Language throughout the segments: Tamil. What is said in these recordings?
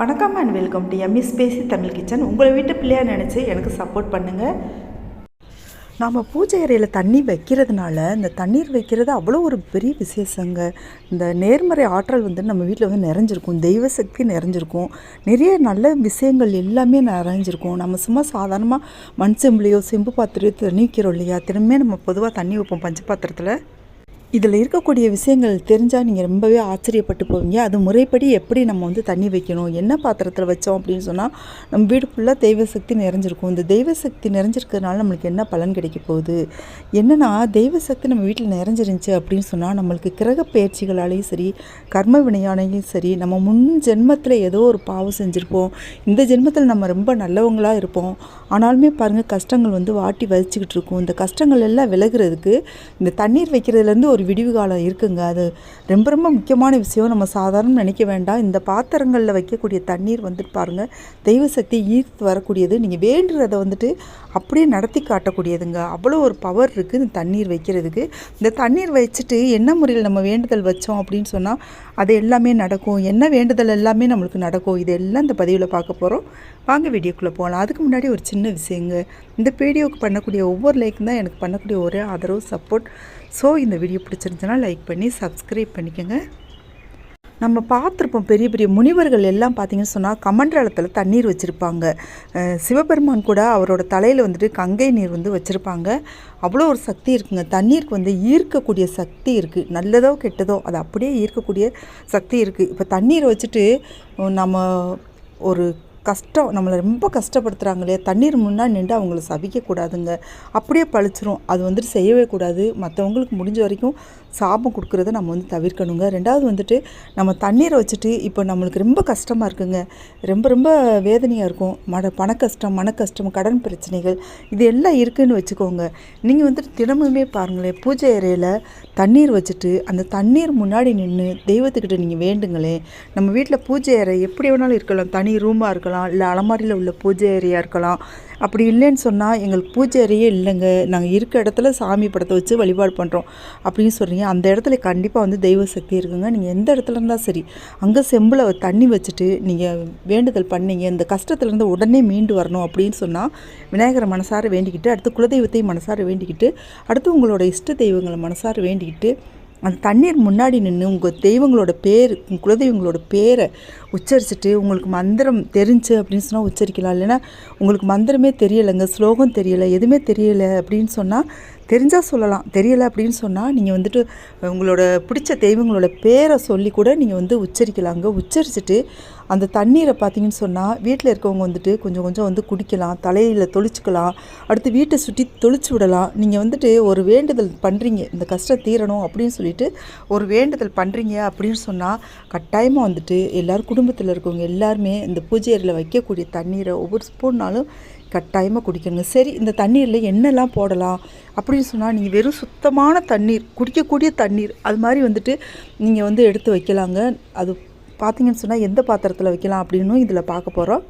வணக்கம் அண்ட் வெல்கம் டு எம்இஸ் பேசி தமிழ் கிச்சன் உங்களை வீட்டு பிள்ளையாக நினச்சி எனக்கு சப்போர்ட் பண்ணுங்கள் நாம் பூஜை அறையில் தண்ணி வைக்கிறதுனால இந்த தண்ணீர் வைக்கிறது அவ்வளோ ஒரு பெரிய விசேஷங்க. இந்த நேர்மறை ஆற்றல் வந்து நம்ம வீட்டில் வந்து நிறைஞ்சிருக்கும். தெய்வ சக்தி நிறைஞ்சிருக்கும். நிறைய நல்ல விஷயங்கள் எல்லாமே நிறைஞ்சிருக்கும். நம்ம சும்மா சாதாரணமாக மண் செம்புலையோ செம்பு பாத்திரையோ தண்ணி வைக்கிறோம் இல்லையா? திரும்பியே நம்ம பொதுவாக தண்ணி வைப்போம் பஞ்ச பாத்திரத்தில். இதில் இருக்கக்கூடிய விஷயங்கள் தெரிஞ்சால் நீங்கள் ரொம்பவே ஆச்சரியப்பட்டு போவீங்க. அது முறைப்படி எப்படி நம்ம வந்து தண்ணி வைக்கணும் என்ன பாத்திரத்தில் வச்சோம் அப்படின்னு சொன்னால் நம்ம வீடு ஃபுல்லாக தெய்வ சக்தி நிறைஞ்சிருக்கும். இந்த தெய்வ சக்தி நிறைஞ்சிருக்கிறதுனால நம்மளுக்கு என்ன பலன் கிடைக்க போகுது? என்னென்னா தெய்வ சக்தி நம்ம வீட்டில் நிறைஞ்சிருந்துச்சு அப்படின்னு சொன்னால் நம்மளுக்கு கிரக பயிற்சிகளாலேயும் சரி கர்ம வினையானையும் சரி நம்ம முன் ஜென்மத்தில் ஏதோ ஒரு பாவம் செஞ்சுருப்போம். இந்த ஜென்மத்தில் நம்ம ரொம்ப நல்லவங்களாக இருப்போம். ஆனாலுமே பாருங்கள் கஷ்டங்கள் வந்து வாட்டி வலிச்சுக்கிட்டு இருக்கும். இந்த கஷ்டங்கள் எல்லாம் விலகுறதுக்கு இந்த தண்ணீர் வைக்கிறதுலேருந்து ஒரு விடிவு காலம் இருக்குங்க. அது ரொம்ப ரொம்ப முக்கியமான விஷயம். நம்ம சாதாரணம் நினைக்க வேண்டாம். இந்த பாத்திரங்களில் வைக்கக்கூடிய தண்ணீர் வந்துட்டு பாருங்கள் தெய்வ சக்தி ஈர்த்து வரக்கூடியது. நீங்கள் வேண்டுறதை வந்துட்டு அப்படியே நடத்தி காட்டக்கூடியதுங்க. அவ்வளோ ஒரு பவர் இருக்குது இந்த தண்ணீர் வைக்கிறதுக்கு. இந்த தண்ணீர் வச்சுட்டு என்ன முறையில் நம்ம வேண்டுதல் வச்சோம் அப்படின்னு சொன்னால் அது எல்லாமே நடக்கும். என்ன வேண்டுதல் எல்லாமே நம்மளுக்கு நடக்கும். இதெல்லாம் இந்த பதிவில் பார்க்க போகிறோம் வாங்க வீடியோக்குள்ளே போகலாம் அதுக்கு முன்னாடி ஒரு சின்ன விஷயங்க. இந்த வீடியோவுக்கு பண்ணக்கூடிய ஒவ்வொரு லைக்கும் தான் எனக்கு பண்ணக்கூடிய ஒரே ஆதரவு சப்போர்ட் ஸோ இந்த வீடியோ பிடிச்சிருந்துச்சுன்னா லைக் பண்ணி சப்ஸ்கிரைப் பண்ணிக்கோங்க. நம்ம பார்த்துருப்போம் பெரிய பெரிய முனிவர்கள் எல்லாம் பார்த்தீங்கன்னு சொன்னால் கமண்டலத்தில் தண்ணீர் வச்சுருப்பாங்க. சிவபெருமான் கூட அவரோட தலையில் வந்துட்டு கங்கை நீர் வந்து வச்சுருப்பாங்க. அவ்வளோ ஒரு சக்தி இருக்குங்க. தண்ணீருக்கு வந்து ஈர்க்கக்கூடிய சக்தி இருக்குது நல்லதோ கெட்டதோ அது அப்படியே ஈர்க்கக்கூடிய சக்தி இருக்குது இப்போ தண்ணீரை வச்சுட்டு நம்ம ஒரு கஷ்டம் நம்மளை ரொம்ப கஷ்டப்படுத்துகிறாங்களே தண்ணீர் முன்னாடி நின்று அவங்கள சபிக்கக்கூடாதுங்க அப்படியே பழிச்சிரும். அது வந்துட்டு செய்யவே கூடாது. மற்றவங்களுக்கு முடிஞ்ச வரைக்கும் சாபம் கொடுக்குறத நம்ம வந்து தவிர்க்கணுங்க. ரெண்டாவது வந்துட்டு நம்ம தண்ணீரை வச்சுட்டு இப்போ நம்மளுக்கு ரொம்ப கஷ்டமாக இருக்குங்க. ரொம்ப ரொம்ப வேதனையாக இருக்கும். மட பண கஷ்டம் மன கஷ்டம் கடன் பிரச்சனைகள் இது எல்லாம் இருக்குதுன்னு வச்சுக்கோங்க. நீங்கள் வந்துட்டு தினமுமே பாருங்களேன் பூஜை அறையில் தண்ணீர் வச்சுட்டு அந்த தண்ணீர் முன்னாடி நின்று தெய்வத்துக்கிட்ட நீங்கள் வேண்டுங்களேன் நம்ம வீட்டில் பூஜை அறை எப்படி வேணாலும் இருக்கலாம். தனி ரூமாக இருக்கலாம். இல்லை அலமாரியில் உள்ள பூஜை அறையாக இருக்கலாம். அப்படி இல்லைன்னு சொன்னால் எங்களுக்கு பூஜை அறையே இல்லைங்க. நாங்கள் இருக்க இடத்துல சாமி படத்தை வச்சு வழிபாடு பண்ணுறோம் அப்படின்னு சொல்கிறீங்க அந்த இடத்துல கண்டிப்பாக வந்து தெய்வ சக்தி இருக்குங்க. நீங்கள் எந்த இடத்துல இருந்தால் சரி அங்கே செம்பில் தண்ணி வச்சுட்டு நீங்கள் வேண்டுதல் பண்ணீங்க இந்த கஷ்டத்துலேருந்து உடனே மீண்டு வரணும் அப்படின்னு சொன்னால் விநாயகரை மனசார வேண்டிக்கிட்டு அடுத்து குலதெய்வத்தையும் மனசார வேண்டிக்கிட்டு அடுத்து உங்களோட இஷ்ட தெய்வங்களை மனசார வேண்டிக்கிட்டு அந்த தண்ணீர் முன்னாடி நின்று உங்கள் தெய்வங்களோட பேர் குலதெய்வங்களோட பேரை உச்சரிச்சுட்டு உங்களுக்கு மந்திரம் தெரிஞ்சு அப்படின்னு சொன்னால் உச்சரிக்கலாம். இல்லைன்னா உங்களுக்கு மந்திரமே தெரியலைங்க ஸ்லோகம் தெரியலை எதுவுமே தெரியலை அப்படின்னு சொன்னால் தெரிஞ்சால் சொல்லலாம். தெரியலை அப்படின்னு சொன்னால் நீங்கள் வந்துட்டு உங்களோட பிடிச்ச தெய்வங்களோட பேரை சொல்லி கூட நீங்கள் வந்து உச்சரிக்கலாங்க. உச்சரிச்சுட்டு அந்த தண்ணீரை பார்த்தீங்கன்னு சொன்னால் வீட்டில் இருக்கவங்க வந்துட்டு கொஞ்சம் கொஞ்சம் வந்து குடிக்கலாம் தலையில் தொளிச்சுக்கலாம் அடுத்து வீட்டை சுற்றி தொளிச்சு விடலாம். நீங்கள் வந்துட்டு ஒரு வேண்டுதல் பண்ணுறீங்க இந்த கஷ்டம் தீரணும் அப்படின்னு சொல்லிட்டு ஒரு வேண்டுதல் பண்ணுறீங்க அப்படின்னு சொன்னால் கட்டாயமாக வந்துட்டு எல்லோரும் குடும்பத்தில் இருக்கவங்க எல்லாருமே இந்த பூஜை அறையில் வைக்கக்கூடிய தண்ணீரை ஒவ்வொரு ஸ்பூன்னாலும் கட்டாயமாக குடிக்கணுங்க. சரி இந்த தண்ணீரில் என்னெல்லாம் போடலாம் அப்படின்னு சொன்னால் நீங்கள் வெறும் சுத்தமான தண்ணீர் குடிக்கக்கூடிய தண்ணீர் அது மாதிரி வந்துட்டு நீங்கள் வந்து எடுத்து வைக்கலாங்க. அது பார்த்தீங்கன்னு சொன்னால் எந்த பாத்திரத்தில் வைக்கலாம் அப்படின்னும் இதில் பார்க்க போகிறோம்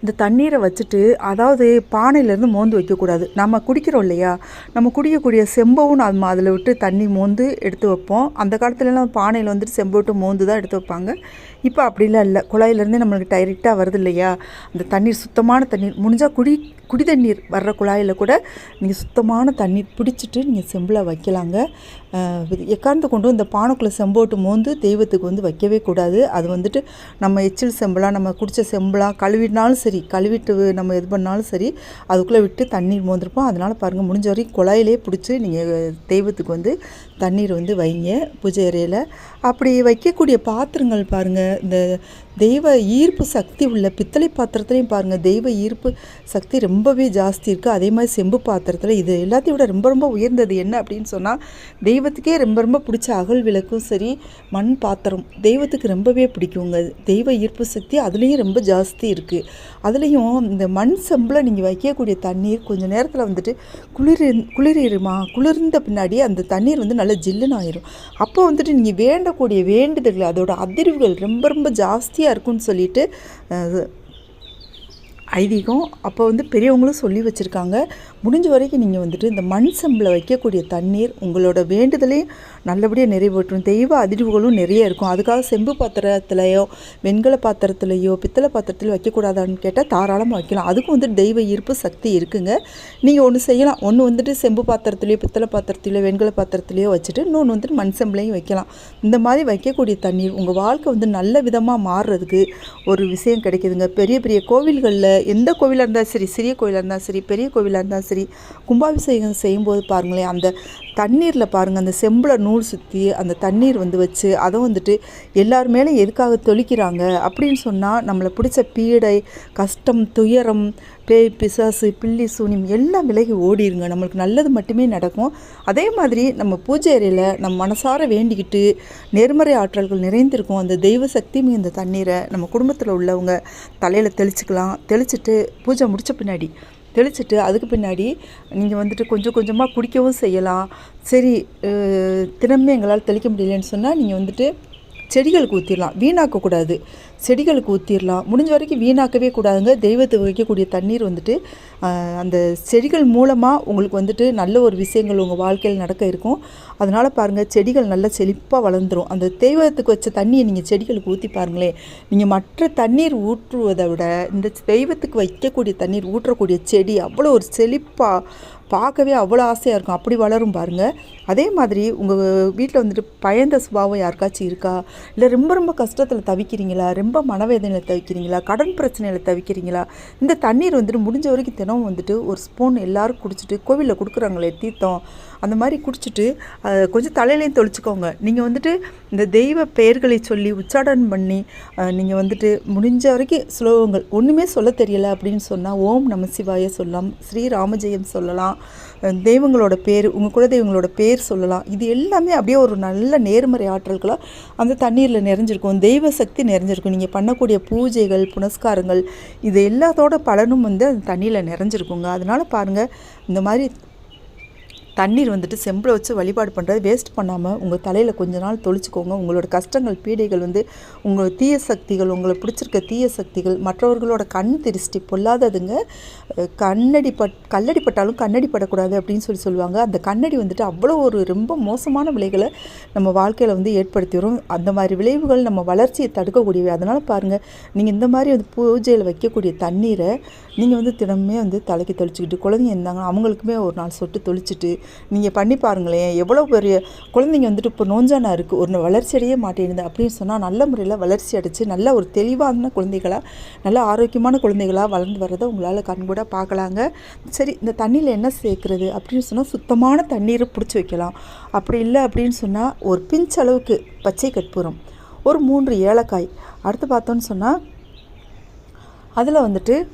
இந்த தண்ணீரை வச்சுட்டு அதாவது பானையிலேருந்து மோந்து வைக்கக்கூடாது. நம்ம குடிக்கிறோம் இல்லையா? நம்ம குடிக்கக்கூடிய செம்பவும் நம்ம அதில் விட்டு தண்ணி மோந்து எடுத்து வைப்போம். அந்த காலத்துலலாம் பானையில் வந்துட்டு செம்பு விட்டு மோந்து தான் எடுத்து வைப்பாங்க. இப்போ அப்படிலாம் இல்லை. குழாயிலேருந்தே நம்மளுக்கு டைரெக்டாக வருது இல்லையா? அந்த தண்ணீர் சுத்தமான தண்ணீர். முடிஞ்சால் குடி குடி தண்ணீர் வர்ற குழாயில் கூட நீங்கள் சுத்தமான தண்ணீர் பிடிச்சிட்டு நீங்கள் செம்பில் வைக்கலாங்க. எக்காந்து கொண்டு இந்த பானைக்குள்ளே செம்போட்டு மோந்து தெய்வத்துக்கு வந்து வைக்கவே கூடாது. அது வந்துட்டு நம்ம எச்சில் செம்பலாக நம்ம குடித்த செம்பலாக கழுவினாலும் சரி கழுவிட்டு நம்ம இது பண்ணாலும் சரி அதுக்குள்ளே விட்டு தண்ணீர் மோந்திருப்போம். அதனால் பாருங்கள் முடிஞ்ச வரைக்கும் குழாயிலே பிடிச்சி நீங்கள் தெய்வத்துக்கு வந்து தண்ணீர் வந்து வைங்க பூஜை அறையில். அப்படி வைக்கக்கூடிய பாத்திரங்கள் பாருங்கள் இந்த தெய்வ ஈர்ப்பு சக்தி உள்ள பித்தளை பாத்திரத்துலையும் பாருங்கள் தெய்வ ஈர்ப்பு சக்தி ரொம்பவே ஜாஸ்தி இருக்குது அதே மாதிரி செம்பு பாத்திரத்தில் இது எல்லாத்தையும் விட ரொம்ப ரொம்ப உயர்ந்தது என்ன அப்படின்னு சொன்னால் தெய்வத்துக்கே ரொம்ப ரொம்ப பிடிச்ச அகல் விளக்கும் சரி மண் பாத்திரம் தெய்வத்துக்கு ரொம்பவே பிடிக்குங்க. தெய்வ ஈர்ப்பு சக்தி அதுலேயும் ரொம்ப ஜாஸ்தி இருக்குது அதுலேயும் இந்த மண் செம்பில் நீங்கள் வைக்கக்கூடிய தண்ணீர் கொஞ்சம் நேரத்தில் வந்துட்டு குளிர் குளிரிடுமா குளிர்ந்த பின்னாடி அந்த தண்ணீர் வந்து நல்லா ஜில்லுன்னு ஆயிரும். அப்போ வந்துட்டு நீங்கள் வேண்டக்கூடிய வேண்டுதல்கள் அதோட அதிர்வுகள் ரொம்ப ரொம்ப ஜாஸ்தியாக இருக்கும்னு சொல்லிட்டு ஐதீகம் அப்போ வந்து பெரியவங்களும் சொல்லி வச்சுருக்காங்க. முடிஞ்ச வரைக்கும் நீங்கள் வந்துட்டு இந்த மண் செம்பில் வைக்கக்கூடிய தண்ணீர் உங்களோட வேண்டுதலையும் நல்லபடியாக நிறைவேற்றும். தெய்வ அதிர்வுகளும் நிறைய இருக்கும். அதுக்காக செம்பு பாத்திரத்துலையோ வெண்கல பாத்திரத்துலையோ பித்தளை பாத்திரத்தில் வைக்கக்கூடாதான்னு கேட்டால் தாராளமாக வைக்கலாம். அதுக்கும் வந்துட்டு தெய்வ ஈர்ப்பு சக்தி இருக்குங்க. நீங்கள் ஒன்று செய்யலாம். ஒன்று வந்துட்டு செம்பு பாத்திரத்துலையோ பித்தளை பாத்திரத்துலையோ வெண்கல பாத்திரத்துலையோ வச்சுட்டு இன்னொன்று வந்துட்டு மண் செம்பிலையும் வைக்கலாம். இந்த மாதிரி வைக்கக்கூடிய தண்ணீர் உங்கள் வாழ்க்கை வந்து நல்ல விதமாக மாறுறதுக்கு ஒரு விஷயம் கிடைக்குதுங்க. பெரிய பெரிய கோவில்களில் எந்த கோவிலாக இருந்தாலும் சரி சிறிய கோவிலாக இருந்தாலும் சரி பெரிய கோவிலாக இருந்தாலும் சரி கும்பாபிஷேகம் செய்யும்போது பாருங்களேன் அந்த தண்ணீரில் பாருங்கள் அந்த செம்பில் நூல் சுற்றி அந்த தண்ணீர் வந்து வச்சு அதை வந்துட்டு எல்லார் மேலே எதுக்காக தெளிக்கிறாங்க அப்படின்னு சொன்னால் நம்மளை பிடிச்ச பீடை கஷ்டம் துயரம் பேய் பிசாசு பில்லி சூனியம் எல்லாம் விலகி ஓடிருங்க. நம்மளுக்கு நல்லது மட்டுமே நடக்கும். அதே மாதிரி நம்ம பூஜை அறையில் நம்ம மனசார வேண்டிக்கிட்டு நேர்மறை ஆற்றல்கள் நிறைந்திருக்கும். அந்த தெய்வ சக்தி இந்த தண்ணீரை நம்ம குடும்பத்தில் உள்ளவங்க தலையில் தெளிச்சுக்கலாம். தெளிச்சுட்டு பூஜை முடித்த பின்னாடி தெளிச்சுட்டு அதுக்கு பின்னாடி நீங்கள் வந்துட்டு கொஞ்சம் கொஞ்சமாக குடிக்கவும் செய்யலாம். சரி தினமே எங்களால் தெளிக்க முடியலன்னு சொன்னால் நீங்கள் வந்துட்டு செடிகளுக்கு ஊற்றிடலாம் வீணாக்கக்கூடாது. செடிகளுக்கு ஊற்றிடலாம் முடிஞ்ச வரைக்கும் வீணாக்கவே கூடாதுங்க. தெய்வத்துக்கு வைக்கக்கூடிய தண்ணீர் வந்துட்டு அந்த செடிகள் மூலமாக உங்களுக்கு வந்துட்டு நல்ல ஒரு விஷயங்கள் உங்கள் வாழ்க்கையில் நடக்க இருக்கும். அதனால் பாருங்கள் செடிகள் நல்லா செழிப்பாக வளர்ந்துரும். அந்த தெய்வத்துக்கு வச்ச தண்ணியை நீங்கள் செடிகளுக்கு ஊற்றி பாருங்களேன். நீங்கள் மற்ற தண்ணீர் ஊற்றுவதை விட இந்த தெய்வத்துக்கு வைக்கக்கூடிய தண்ணீர் ஊற்றக்கூடிய செடி அவ்வளோ ஒரு செழிப்பாக பார்க்கவே அவ்வளோ ஆசையாக இருக்கும். அப்படி வளரும் பாருங்கள் அதே மாதிரி உங்கள் வீட்டில் வந்துட்டு பயந்த சுபாவம் யாருக்காச்சும் இருக்கா? இல்லை ரொம்ப ரொம்ப கஷ்டத்தில் தவிக்கிறீங்களா? ரொம்ப மனவேதனையில் தவிக்கிறீங்களா? கடன் பிரச்சனையில் தவிக்கிறீங்களா? இந்த தண்ணீர் வந்துட்டு முடிஞ்ச வரைக்கும் தினம் வந்துட்டு ஒரு ஸ்பூன் எல்லோரும் குடிச்சிட்டு கோவிலில் கொடுக்குறாங்களே தீர்த்தம். அந்த மாதிரி குடிச்சிட்டு கொஞ்சம் தலையிலையும் தொளிச்சுக்கோங்க. நீங்கள் வந்துட்டு இந்த தெய்வ பெயர்களை சொல்லி உச்சாடன் பண்ணி நீங்கள் வந்துட்டு முடிஞ்ச வரைக்கும் ஸ்லோகங்கள். ஒன்றுமே சொல்ல தெரியலை அப்படின்னு சொன்னால் ஓம் நம சிவாய சொல்லலாம். ஸ்ரீ ராமஜெயம் சொல்லலாம். தெய்வங்களோட பேர் உங்கள் குலதெய்வங்களோட பேர் சொல்லலாம். இது எல்லாமே அப்படியே ஒரு நல்ல நேர்மறை ஆற்றல்களாக அந்த தண்ணீரில் நிறைஞ்சிருக்கும். தெய்வ சக்தி நிறைஞ்சிருக்கும். நீங்கள் பண்ணக்கூடிய பூஜைகள் புனஸ்காரங்கள் இது எல்லாத்தோட பலனும் வந்து அந்த தண்ணியில் நிறைஞ்சிருக்குங்க. அதனால் பாருங்கள் இந்த மாதிரி தண்ணீர் வந்துட்டு செம்பில் வச்சு வழிபாடு பண்ணுறது வேஸ்ட் பண்ணாமல் உங்கள் தலையில் கொஞ்ச நாள் தொளிச்சுக்கோங்க. உங்களோட கஷ்டங்கள் பீடைகள் வந்து உங்கள் தீய சக்திகள் உங்களை பிடிச்சிருக்க தீய சக்திகள் மற்றவர்களோட கண் திருஷ்டி பொல்லாததுங்க. கண்ணடி பட் கல்லடி பட்டாலும் கண்ணடி படக்கூடாது அப்படின்னு சொல்லி சொல்லுவாங்க. அந்த கண்ணடி வந்துட்டு அவ்வளோ ஒரு ரொம்ப மோசமான விளைவுகளை நம்ம வாழ்க்கையில் வந்து ஏற்படுத்தி வரும். அந்த மாதிரி விளைவுகள் நம்ம வளர்ச்சியை தடுக்கக்கூடியவை. அதனால் பாருங்கள் நீங்கள் இந்த மாதிரி வந்து பூஜையில் வைக்கக்கூடிய தண்ணீரை நீங்கள் வந்து தினமே வந்து தலைக்கு தெளிச்சுக்கிட்டு குழந்தைங்க இருந்தாங்க அவங்களுக்குமே ஒரு நாள் சொட்டு தெளிச்சிட்டு நீங்கள் பண்ணி பாருங்களேன் எவ்வளோ பெரிய குழந்தைங்க வந்துட்டு இப்போ நோஞ்சானா இருக்குது ஒரு வளர்ச்சி அடைய மாட்டேங்குது அப்படின்னு சொன்னால் நல்ல முறையில் வளர்ச்சி அடைச்சு நல்ல ஒரு தெளிவான குழந்தைகளாக நல்ல ஆரோக்கியமான குழந்தைகளாக வளர்ந்து வர்றதை உங்களால் கண்கூட பார்க்கலாங்க சரி இந்த தண்ணியில் என்ன சேர்க்குறது அப்படின்னு சொன்னால் சுத்தமான தண்ணீரை பிடிச்சி வைக்கலாம். அப்படி இல்லை அப்படின்னு சொன்னால் ஒரு பிஞ்ச் அளவுக்கு பச்சை கற்பூரம் ஒரு மூன்று ஏலக்காய் அடுத்து பார்த்தோன்னு சொன்னால் அதில் வந்துட்டு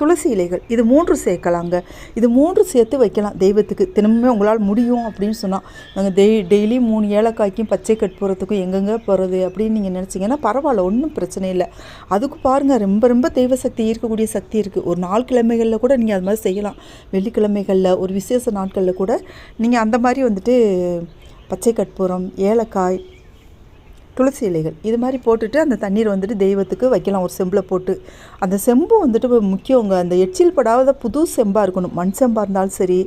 துளசி இலைகள் இது மூன்று சேர்க்கலாங்க. இது மூன்று சேர்த்து வைக்கலாம். தெய்வத்துக்கு தினமுமே உங்களால் முடியும் அப்படின்னு சொன்னால் நாங்கள் டெய் டெய்லி மூணு ஏலக்காய்க்கும் பச்சை கற்பூரத்துக்கும் எங்கெங்கே போகிறது அப்படின்னு நீங்கள் நினச்சிங்கன்னா பரவாயில்ல ஒன்றும் பிரச்சனை இல்லை. அதுக்கு பாருங்கள் ரொம்ப ரொம்ப தெய்வ சக்தி இருக்கக்கூடிய சக்தி இருக்குது ஒரு நாள் கிழமைகளில் கூட நீங்கள் அது மாதிரி செய்யலாம். வெள்ளிக்கிழமைகளில் ஒரு விசேஷ நாட்களில் கூட நீங்கள் அந்த மாதிரி வந்துட்டு பச்சை கற்பூரம் ஏலக்காய் துளசி இலைகள். இது மாதிரி போட்டுட்டு அந்த தண்ணீர் வந்துட்டு தெய்வத்துக்கு வைக்கலாம். ஒரு செம்பில் போட்டு. அந்த செம்பு வந்துட்டு முக்கியங்க அந்த எச்சில் படாத புது செம்பாக இருக்கணும். மண் செம்பாக இருந்தாலும் சரி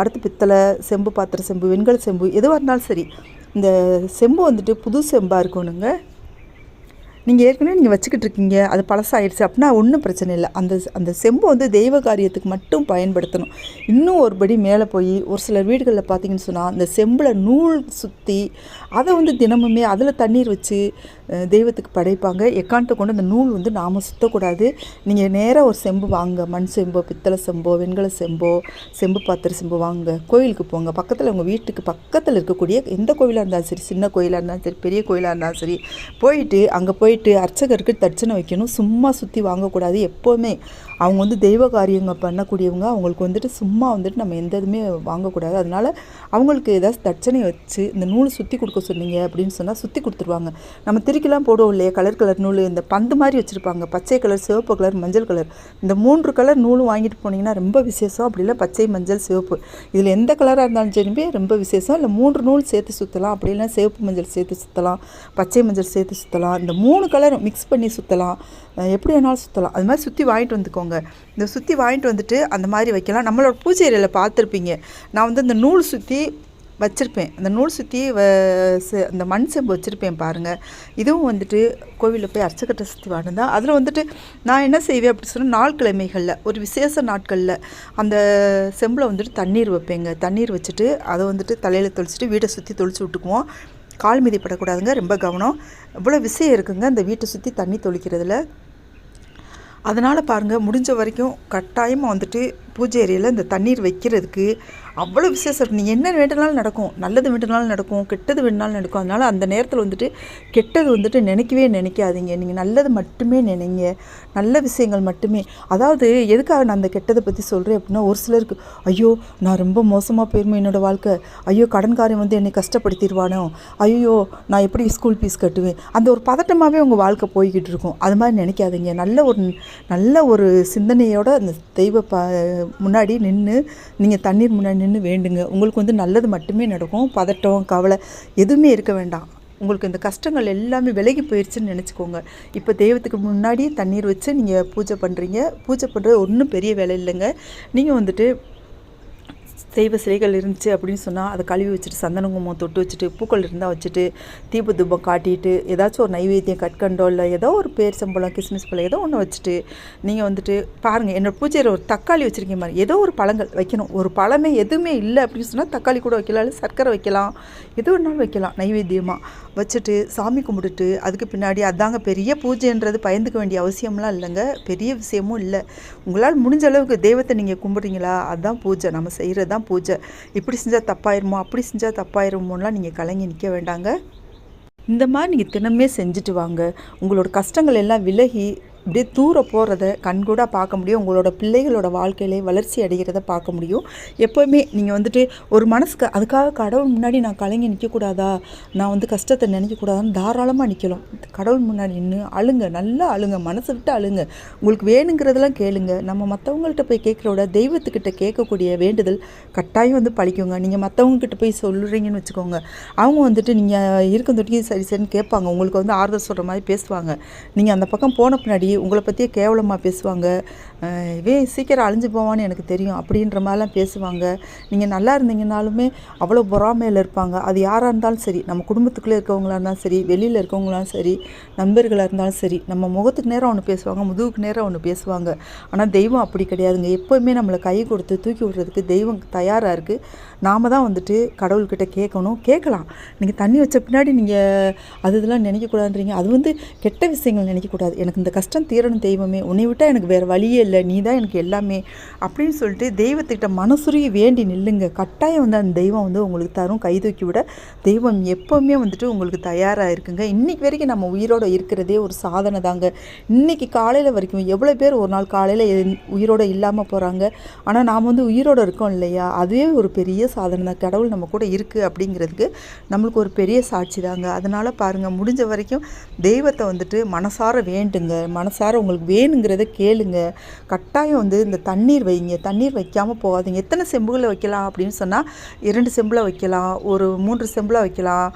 அடுத்து பித்தளை செம்பு பாத்திர செம்பு வெண்கல செம்பு எதுவாக இருந்தாலும் சரி இந்த செம்பு வந்துட்டு புது செம்பாக இருக்கணுங்க. நீங்கள் ஏற்கனவே நீங்கள் வச்சுக்கிட்டு இருக்கீங்க அது பழசாயிடுச்சு அப்படின்னா ஒன்றும் பிரச்சனை இல்லை. அந்த அந்த செம்பு வந்து தெய்வ காரியத்துக்கு மட்டும் பயன்படுத்தணும். இன்னும் ஒரு படி மேலே போய் ஒரு சிலர் வீடுகளில் பார்த்தீங்கன்னு சொன்னால் அந்த செம்பில் நூல் சுற்றி அதை வந்து தினமுமே அதில் தண்ணீர் வச்சு தெய்வத்துக்கு படைப்பாங்க. எக்காண்ட்டு கொண்டு அந்த நூல் வந்து நாம் சுற்றக்கூடாது நீங்கள் நேராக ஒரு செம்பு வாங்க. மண் செம்போ பித்தளை செம்போ வெண்கல செம்போ செம்பு பாத்திர செம்பு வாங்க. கோயிலுக்கு போங்க. பக்கத்தில் உங்கள் வீட்டுக்கு பக்கத்தில் இருக்கக்கூடிய எந்த கோயிலாக இருந்தாலும் சரி சின்ன கோயிலாக இருந்தாலும் சரி பெரிய கோயிலாக இருந்தாலும் சரி போயிட்டு அங்கே போயிட்டு அர்ச்சகருக்கு தட்சணை வைக்கணும். சும்மா சுற்றி வாங்கக்கூடாது எப்போவுமே. அவங்க வந்து தெய்வ காரியங்கள் பண்ணக்கூடியவங்க. அவங்களுக்கு வந்துட்டு சும்மா வந்துட்டு நம்ம எந்த இதுவுமே வாங்கக்கூடாது. அதனால் அவங்களுக்கு ஏதாச்சும் தட்சணை வச்சு இந்த நூல் சுற்றி கொடுக்க சொன்னீங்க அப்படின்னு சொன்னால் சுற்றி கொடுத்துருவாங்க. நம்ம திருக்கிலாம் போடுவோம் இல்லையா? கலர் கலர் நூல். இந்த பந்து மாதிரி வச்சுருப்பாங்க. பச்சை கலர் சிவப்பு கலர் மஞ்சள் கலர். இந்த மூன்று கலர் நூலும் வாங்கிட்டு போனீங்கன்னா ரொம்ப விசேஷம். அப்படி இல்லை பச்சை மஞ்சள் சிவப்பு. இதில் எந்த கலராக இருந்தாலும் சரிமே ரொம்ப விசேஷம். இல்லை மூன்று நூல் சேர்த்து சுற்றலாம் அப்படி இல்லைன்னா சிவப்பு மஞ்சள் சேர்த்து சுற்றலாம் பச்சை மஞ்சள் சேர்த்து சுற்றலாம் இந்த மூணு கலர் மிக்ஸ் பண்ணி சுற்றலாம் எப்படி வேணாலும் சுற்றலாம் அது மாதிரி சுற்றி வாங்கிட்டு வந்துக்கோங்க. இந்த சுற்றி வாங்கிட்டு வந்துட்டு அந்த மாதிரி வைக்கலாம். நம்மளோட பூஜை அறையில் பார்த்துருப்பீங்க. நான் வந்து இந்த நூல் சுற்றி வச்சுருப்பேன். அந்த நூல் சுற்றி வ செ- அந்த மண் செம்பு வச்சுருப்பேன் பாருங்கள் இதுவும் வந்துட்டு கோவிலில் போய் அர்ச்சகட்டை சுற்றி வாழ்ந்தா அதில் வந்துட்டு நான் என்ன செய்வேன் அப்படி சொன்னால் நாள் கிழமைகளில் ஒரு விசேஷ நாட்களில் அந்த செம்பில் வந்துட்டு தண்ணீர் வைப்பேங்க. தண்ணீர் வச்சுட்டு அதை வந்துட்டு தலையில் தொளிச்சிட்டு வீட்டை சுற்றி தொளிச்சு விட்டுக்குவோம். கால் மிதிப்படக்கூடாதுங்க ரொம்ப கவனம். இவ்வளோ விஷயம் இருக்குங்க அந்த வீட்டை சுற்றி தண்ணி தொளிக்கிறதுல. அதனால் பாருங்கள் முடிஞ்ச வரைக்கும் கட்டாயமாக வந்துட்டு பூஜை அறையில் இந்த தண்ணீர் வைக்கிறதுக்கு அவ்வளோ விசேஷம் நீ நீங்கள் என்ன வேண்டுனாலும் நடக்கும். நல்லது வேண்டுனாலும் நடக்கும். கெட்டது வேணுனாலும் நடக்கும். அதனால் அந்த நேரத்தில் வந்துட்டு கெட்டது வந்துட்டு நினைக்கவே நினைக்காதீங்க. நீங்கள் நல்லது மட்டுமே நினைங்க. நல்ல விஷயங்கள் மட்டுமே. அதாவது எதுக்காக நான் அந்த கெட்டதை பற்றி சொல்கிறேன் அப்படின்னா ஒரு சிலருக்கு ஐயோ நான் ரொம்ப மோசமாக போயிருமே என்னோடய வாழ்க்கை. ஐயோ கடன்காரன் வந்து என்னை கஷ்டப்படுத்திடுவானோ. ஐயோ நான் எப்படி ஸ்கூல் ஃபீஸ் கட்டுவேன்? அந்த ஒரு பதட்டமாகவே உங்கள் வாழ்க்கை போய்கிட்டு இருக்கும். அது மாதிரி நினைக்காதீங்க. நல்ல ஒரு நல்ல ஒரு சிந்தனையோட அந்த தெய்வ ப முன்னாடி நின்று நீங்கள் தண்ணீர் முன்னாடி நின்று வேண்டுங்க. உங்களுக்கு வந்து நல்லது மட்டுமே நடக்கும். பதட்டம் கவலை எதுவுமே இருக்க வேண்டாம். உங்களுக்கு இந்த கஷ்டங்கள் எல்லாமே விலகி போயிடுச்சுன்னு நினச்சிக்கோங்க. இப்போ தெய்வத்துக்கு முன்னாடி தண்ணீர் வச்சு நீங்கள் பூஜை பண்ணுறீங்க பூஜை பண்ணுறது ஒன்றும் பெரிய வேலை இல்லைங்க. நீங்கள் வந்துட்டு தெய்வ சிலைகள் இருந்துச்சு அப்படின்னு சொன்னால் அதை கழுவி வச்சுட்டு சந்தனங்குமம் தொட்டு வச்சுட்டு பூக்கள் இருந்தால் வச்சுட்டு தீப தூபம் காட்டிட்டு ஏதாச்சும் ஒரு நைவேத்தியம் கட்கண்டோ இல்லை ஏதோ ஒரு பேர் சம்பளம் கிஸ்மிஸ் பழம் ஏதோ ஒன்று வச்சுட்டு நீங்கள் வந்துட்டு பாருங்கள் என்னோட பூஜையில் ஒரு தக்காளி வச்சுருக்கீங்க மாதிரி ஏதோ ஒரு பழங்கள் வைக்கணும். ஒரு பழமே எதுவுமே இல்லை அப்படின்னு சொன்னால் தக்காளி கூட வைக்கலாம் இல்லை சர்க்கரை வைக்கலாம் எது வேணாலும் வைக்கலாம் நைவேத்தியமாக வச்சுட்டு சாமி கும்பிட்டுட்டு அதுக்கு பின்னாடி அதாங்க பெரிய பூஜைன்றது பயந்துக்க வேண்டிய அவசியம்லாம் இல்லைங்க. பெரிய விஷயமும் இல்லை. உங்களால் முடிஞ்ச அளவுக்கு தெய்வத்தை நீங்கள் கும்பிட்றீங்களா? அதுதான் பூஜை. நம்ம செய்கிறது தான் பூஜை. இப்படி செஞ்சால் தப்பாயிருமோ? அப்படி செஞ்சால் தப்பாயிருமோலாம் நீங்கள் கலங்கி நிற்க வேண்டாங்க. இந்த மாதிரி நீங்கள் தினமே செஞ்சுட்டு வாங்க. உங்களோட கஷ்டங்கள் எல்லாம் விலகி அப்படியே தூர போகிறத கண்கூட பார்க்க முடியும். உங்களோட பிள்ளைகளோட வாழ்க்கையிலே வளர்ச்சி அடைகிறத பார்க்க முடியும். எப்போவுமே நீங்கள் வந்துட்டு ஒரு மனசுக்கு அதுக்காக கடவுள் முன்னாடி நான் கலங்கி நிற்கக்கூடாதா நான் வந்து கஷ்டத்தை நினைக்கக்கூடாதான்னு தாராளமாக நிற்கலாம் கடவுள் முன்னாடி நின்று அழுங்க நல்லா அழுங்க மனசு விட்டு அழுங்க. உங்களுக்கு வேணுங்கிறதெல்லாம் கேளுங்க. நம்ம மற்றவங்கள்ட்ட போய் கேட்குற விட தெய்வத்துக்கிட்ட கேட்கக்கூடிய வேண்டுதல் கட்டாயம் வந்து பழிக்குங்க. நீங்கள் மற்றவங்கக்கிட்ட போய் சொல்கிறீங்கன்னு வச்சுக்கோங்க. அவங்க வந்துட்டு நீங்கள் இருக்கும் தொட்டிக்கு சரி சரின்னு கேட்பாங்க. உங்களுக்கு வந்து ஆறுதல் சொல்கிற மாதிரி பேசுவாங்க. நீங்கள் அந்த பக்கம் போன பின்னாடி உங்களை பற்றியே கேவலமாக பேசுவாங்க. அஹ் இவன் சீக்கிரம் அழிஞ்சு போவான்னு எனக்கு தெரியும். அப்படின்ற மாதிரிலாம் பேசுவாங்க. நீங்கள் நல்லா இருந்தீங்கனாலுமே அவ்வளோ பொறாமையில் இருப்பாங்க. அது யாராக இருந்தாலும் சரி நம்ம குடும்பத்துக்குள்ளே இருக்கவங்களா இருந்தாலும் சரி வெளியில் இருக்கவங்களாலும் சரி நண்பர்களாக இருந்தாலும் சரி நம்ம முகத்துக்கு நேரம் ஒன்று பேசுவாங்க முதுகுக்கு நேரம் ஒன்று பேசுவாங்க. ஆனால் தெய்வம் அப்படி கிடையாதுங்க. எப்போவுமே நம்மளை கை கொடுத்து தூக்கி விடுறதுக்கு தெய்வம் தயாராக இருக்குது நாம் தான் வந்துட்டு கடவுள்கிட்ட கேட்கணும். கேட்கலாம். நீங்கள் தண்ணி வச்ச பின்னாடி நீங்கள் அது இதெல்லாம் நினைக்கக்கூடாதுன்றீங்க. அது வந்து கெட்ட விஷயங்கள் நினைக்கக்கூடாது. எனக்கு இந்த கஷ்டம் தீரணும் தெய்வமே. உன்னை விட்டால் எனக்கு வேறு வழியே இல்லை. நீ தான் எனக்கு எல்லாமே. அப்படின்னு சொல்லிட்டு தெய்வத்துக்கிட்ட மனசுருகி வேண்டி நில்லுங்க. கட்டாயம் வந்து அந்த தெய்வம் வந்து உங்களுக்கு தரும். கை தூக்கி விட. தெய்வம் எப்போவுமே வந்துட்டு உங்களுக்கு தயாராக இருக்குங்க. இன்றைக்கி வரைக்கும் நம்ம உயிரோடு இருக்கிறதே ஒரு சாதனை தாங்க. இன்றைக்கி காலையில் வரைக்கும் எவ்வளோ பேர் ஒரு நாள் காலையில் உயிரோடு இல்லாமல் போகிறாங்க ஆனால் நாம் வந்து உயிரோடு இருக்கோம் இல்லையா? அதுவே ஒரு பெரிய சாதனை தான். கடவுள் நம்ம கூட இருக்குது அப்படிங்கிறதுக்கு நம்மளுக்கு ஒரு பெரிய சாட்சி தாங்க. அதனால் பாருங்கள் முடிஞ்ச வரைக்கும் தெய்வத்தை வந்துட்டு மனசார வேண்டுங்க. மனசார உங்களுக்கு வேணுங்கிறத கேளுங்க. கட்டாயம் வந்து இந்த தண்ணீர் வைங்க. தண்ணீர் வைக்காமல் போகாதீங்க. எத்தனை செம்புகளை வைக்கலாம் அப்படின்னு சொன்னால் இரண்டு செம்பில் வைக்கலாம் ஒரு மூன்று செம்பில் வைக்கலாம்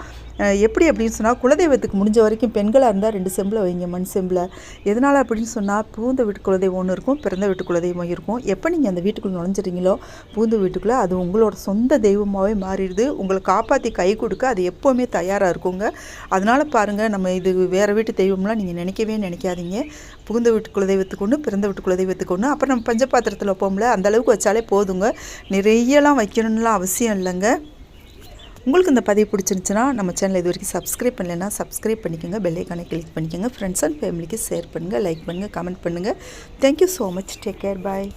எப்படி அப்படின்னு சொன்னால் குலதெய்வத்துக்கு முடிஞ்ச வரைக்கும் பெண்களாக இருந்தால் ரெண்டு செம்பில் வைங்க மண் செம்பில். எதனால் அப்படின்னு சொன்னால் பூந்த வீட்டு குலதெய்வம் ஒன்று இருக்கும் பிறந்த வீட்டு குலதெய்வம் இருக்கும். எப்போ நீங்கள் அந்த வீட்டுக்குள்ளே நுழைஞ்சிட்டீங்களோ பூந்த வீட்டுக்குள்ளே அது உங்களோட சொந்த தெய்வமாகவே மாறிடுது. உங்களை காப்பாற்றி கை கொடுக்க அது எப்போவுமே தயாராக இருக்குங்க. அதனால் பாருங்கள் நம்ம இது வேறு வீட்டு தெய்வம்லாம் நீங்கள் நினைக்கவே நினைக்காதீங்க. புகுந்த வீட்டு குலதெய்வத்துக்கு ஒன்று பிறந்த வீட்டு குலதெய்வத்துக்கு ஒன்று அப்புறம் நம்ம பஞ்சபாத்திரத்தில் வைப்போம்ல அந்த அளவுக்கு வச்சாலே போதுங்க. நிறையலாம் வைக்கணும்லாம் அவசியம் இல்லைங்க. உங்களுக்கு இந்த பதிவு பிடிச்சிருந்துச்சுன்னா நம்ம சேனல் இது வரைக்கும் சப்ஸ்கிரைப் பண்ணலைன்னா சப்ஸ்கிரைப் பண்ணிக்கோங்க. பெல் கிளிக் பண்ணிக்கோங்க. ஃப்ரெண்ட்ஸ் அண்ட் ஃபேமிலிக்கு ஷேர் பண்ணுங்கள் லைக் பண்ணுங்கள் கமெண்ட் பண்ணுங்கள் thank you so much take care bye